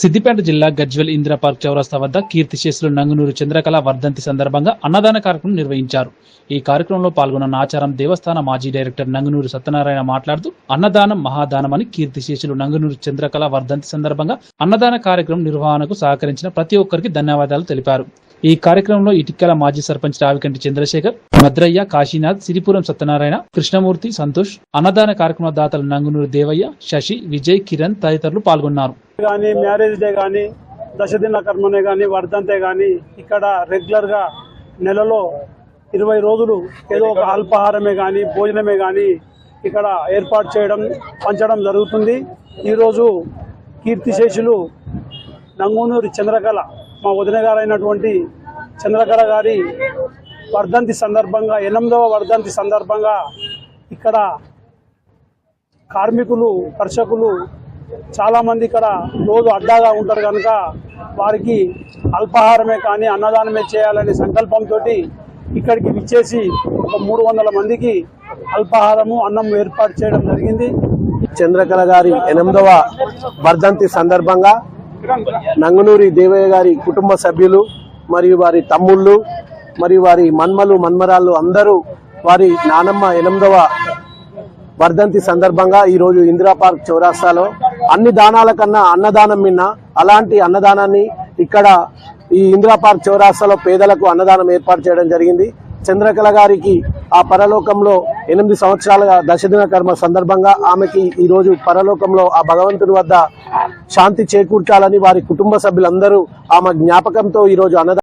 సిద్దిపేట జిల్లా గజ్వెల్ ఇందిరా పార్క్ చౌరస్తా వద్ద కీర్తిశేషులు నంగునూరు చంద్రకళ వర్ధంతి సందర్భంగా అన్నదాన కార్యక్రమం నిర్వహించారు. ఈ కార్యక్రమంలో పాల్గొన్న నాచారం దేవస్థాన మాజీ డైరెక్టర్ నంగునూరు సత్యనారాయణ మాట్లాడుతూ అన్నదానం మహాదానమని కీర్తిశేషులు నంగునూరు చంద్రకళ వర్ధంతి సందర్భంగా అన్నదాన కార్యక్రమం నిర్వహణకు సహకరించిన ప్రతి ఒక్కరికి ధన్యవాదాలు తెలిపారు. ఈ కార్యక్రమంలో ఇటిక్కల మాజీ సర్పంచ్ రావికంటి చంద్రశేఖర్ భద్రయ్య కాశీనాథ్ సిరిపురం సత్యనారాయణ కృష్ణమూర్తి సంతోష్ అన్నదాన కార్యక్రమ దాతలు నంగునూరు దేవయ్య శశి విజయ్ కిరణ్ తదితరులు పాల్గొన్నారు. కానీ మ్యారేజ్ డే కానీ దశదిన కర్మనే కానీ వర్ధంతే కానీ ఇక్కడ రెగ్యులర్గా నెలలో ఇరవై రోజులు ఏదో ఒక అల్పాహారమే కానీ భోజనమే కానీ ఇక్కడ ఏర్పాటు చేయడం పంచడం జరుగుతుంది. ఈరోజు కీర్తిశేషులు నంగూనూరి చంద్రకళ మా వదిన గారైనటువంటి చంద్రకళ గారి వర్ధంతి సందర్భంగా ఎనిమిదవ వర్ధంతి సందర్భంగా ఇక్కడ కార్మికులు కర్షకులు చాలా మంది ఇక్కడ రోజు అడ్డాగా ఉంటారు కనుక వారికి అల్పాహారమే కానీ అన్నదానమే చేయాలనే సంకల్పంతో ఇక్కడికి విచ్చేసి ఒక మూడు వందల మందికి అల్పాహారము అన్నం ఏర్పాటు చేయడం జరిగింది. చంద్రకళ గారి ఎనిమిదవ వర్ధంతి సందర్భంగా నంగునూరి దేవయ్య గారి కుటుంబ సభ్యులు మరియు వారి తమ్ముళ్ళు మరియు వారి మన్మలు మన్మరాళ్ళు అందరూ వారి నానమ్మ ఎనిమిదవ వర్ధంతి సందర్భంగా ఈరోజు ఇందిరా పార్క్ చౌరాస్తాలో అన్ని దానాల కన్నా అన్నదానం మిన్న అలాంటి అన్నదానాన్ని ఇక్కడ ఈ ఇందిరా పార్క్ చౌరాస్తాలో పేదలకు అన్నదానం ఏర్పాటు చేయడం జరిగింది. చంద్రకళ గారికి ఆ పరలోకంలో ఎనిమిది సంవత్సరాలుగా దశదిన కర్మ సందర్భంగా ఆమెకి ఈ రోజు పరలోకంలో ఆ భగవంతుడి వద్ద శాంతి చేకూర్చాలని వారి కుటుంబ సభ్యులందరూ ఆమె జ్ఞాపకంతో ఈ రోజు అన్నదానం